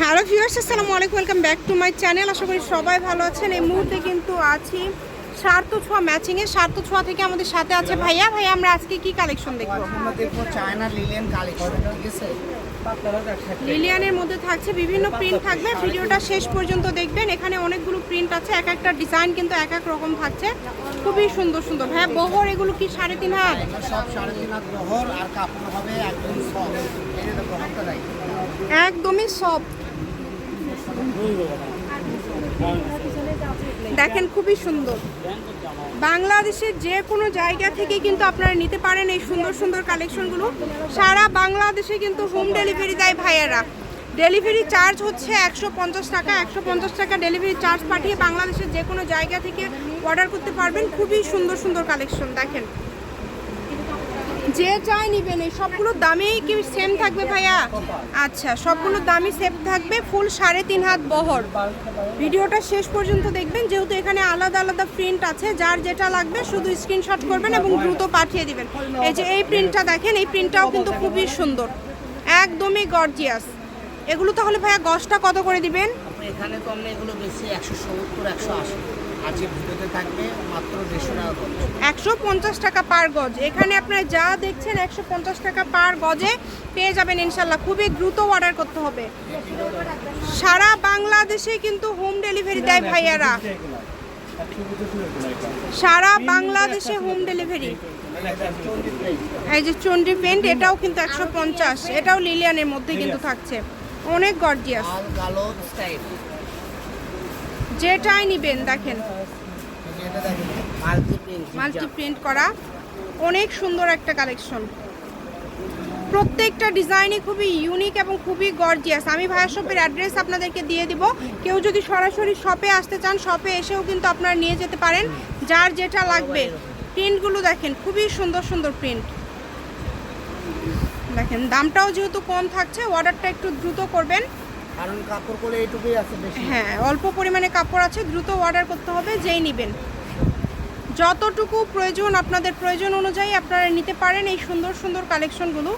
Hello viewers আসসালামু আলাইকুম welcome back to my channel. আশা করি সবাই ভালো আছেন। এই মুহূর্তে কিন্তু আছি সার্থ ছোঁয়া ম্যাচিং এ। সার্থ ছোঁয়া থেকে আমাদের সাথে আছে ভাইয়া। ভাইয়া আমরা আজকে কি কালেকশন দেখব? আমরা দেখব চায়না লিলেন কালেকশন ঠিক আছে? লিলিয়ানের মধ্যে থাকছে বিভিন্ন প্রিন্ট থাকবে। ভিডিওটা শেষ পর্যন্ত দেখবেন। এখানে অনেকগুলো প্রিন্ট আছে। এক একটা ডিজাইন কিন্তু এক এক রকম থাকছে। খুবই সুন্দর সুন্দর। হ্যাঁ বহর এগুলো কি সাড়ে তিন হাত? সব সাড়ে তিন হাত বহর আর কাপড় হবে একদম সফট এই দেয় একদমই সব। দেখেন, খুবই সুন্দর। বাংলাদেশের যে কোনো জায়গা থেকে কিন্তু আপনারা নিতে পারেন এই সুন্দর সুন্দর কালেকশনগুলো। সারা বাংলাদেশে কিন্তু হোম ডেলিভারি দেয় ভাইয়েরা। ডেলিভারি চার্জ হচ্ছে একশো পঞ্চাশ টাকা। একশো পঞ্চাশ টাকা ডেলিভারি চার্জ পাঠিয়ে বাংলাদেশের যে কোনো জায়গা থেকে অর্ডার করতে পারবেন। খুবই সুন্দর সুন্দর কালেকশন, দেখেন। যে চাই নিবেন, এই সবগুলো দামেই কি সেম থাকবে ভাইয়া? আচ্ছা সবগুলো দামই সেম থাকবে ফুল সাড়ে তিন হাত বহর। ভিডিওটা শেষ পর্যন্ত দেখবেন, যেহেতু এখানে আলাদা আলাদা প্রিন্ট আছে, যার যেটা লাগবে শুধু স্ক্রিনশট করবেন এবং দ্রুত পাঠিয়ে দিবেন। এই যে এই প্রিন্টটা দেখেন, এই প্রিন্টটাও কিন্তু খুবই সুন্দর, একদমই গর্জিয়াস এগুলো তাহলে ভাইয়া গসটা কত করে দিবেন? এখানে আমরা এগুলো বেশি একশো সত্তর, একশো আশি। আজকে ভিডিওতে থাকবে মাত্র দেড়শো টাকা করে একশো পঞ্চাশ টাকা পার গজ। এখানে আপনারা যা দেখছেন একশো পঞ্চাশ টাকা পার গজে পেয়ে যাবেন ইনশাল্লাহ। খুবই দ্রুত অর্ডার করতে হবে। সারা বাংলাদেশে কিন্তু হোম ডেলিভারি দেয় ভাইয়ারা। সারা বাংলাদেশে হোম ডেলিভারি এই যে চন্ডি পেন্ট এটাও কিন্তু একশো পঞ্চাশ। এটাও লিলিয়ানের মধ্যে কিন্তু থাকছে। অনেক গর্জিয়াস যেটাই নিবেন, দেখেন। মাল্টি প্রিন্ট করা। অনেক সুন্দর একটা কালেকশন। প্রত্যেকটা ডিজাইনই খুবই ইউনিক এবং খুবই গর্জিয়াস আমি ভাইয়া শপের অ্যাড্রেস আপনাদেরকে দিয়ে দিব। কেউ যদি সরাসরি শপে আসতে চান শপে এসেও কিন্তু আপনারা নিয়ে যেতে পারেন। যার যেটা লাগবে। প্রিন্টগুলো দেখেন, খুবই সুন্দর সুন্দর প্রিন্ট দেখেন, দামটাও যেহেতু কম থাকছে অর্ডারটা একটু দ্রুত করবেন। কারণ কাপড় করে এইটুকুই আছে বেশি। হ্যাঁ অল্প পরিমাণে কাপড় আছে, দ্রুত অর্ডার করতে হবে, যেই নেবেন। যতটুকু প্রয়োজন, আপনাদের প্রয়োজন অনুযায়ী আপনারা নিতে পারেন এই সুন্দর সুন্দর কালেকশনগুলো।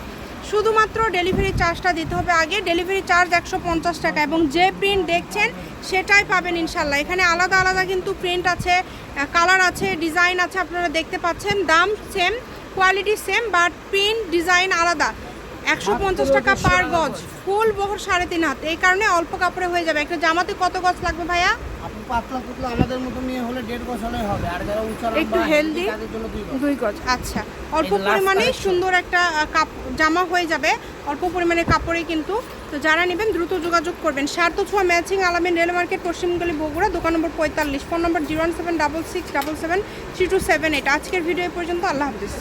শুধুমাত্র ডেলিভারি চার্জটা দিতে হবে আগে। ডেলিভারি চার্জ একশো পঞ্চাশ টাকা এবং যে প্রিন্ট দেখছেন, সেটাই পাবেন ইনশাল্লাহ এখানে আলাদা আলাদা কিন্তু প্রিন্ট আছে কালার আছে ডিজাইন আছে, আপনারা দেখতে পাচ্ছেন। দাম same quality same but print design আলাদা। একশো পঞ্চাশ টাকা পার গজ ফুল বহর সাড়ে তিন হাত। এই কারণে অল্প কাপড়ে হয়ে যাবে। একটা জামাতে কত গজ লাগবে ভাইয়া? পাতলা পুতলা আমাদের মতো নিয়ে হলে দেড় গজ হলেই হবে। আর যারা উঁচা একটু হেলদি দুই গজ। আচ্ছা। অল্প পরিমাণে সুন্দর একটা কাপ জামা হয়ে যাবে। অল্প পরিমাণে কাপড়ে কিন্তু। তো যারা নেবেন দ্রুত যোগাযোগ করবেন। সার্থ ছোঁয়া ম্যাচিং আলামিন রেল মার্কেট পশ্চিমগলি বগুড়া দোকান নম্বর পঁয়তাল্লিশ। Phone number zero one seven double six double seven three two seven eight. আজকের ভিডিও পর্যন্ত। আল্লাহ হাফিজ।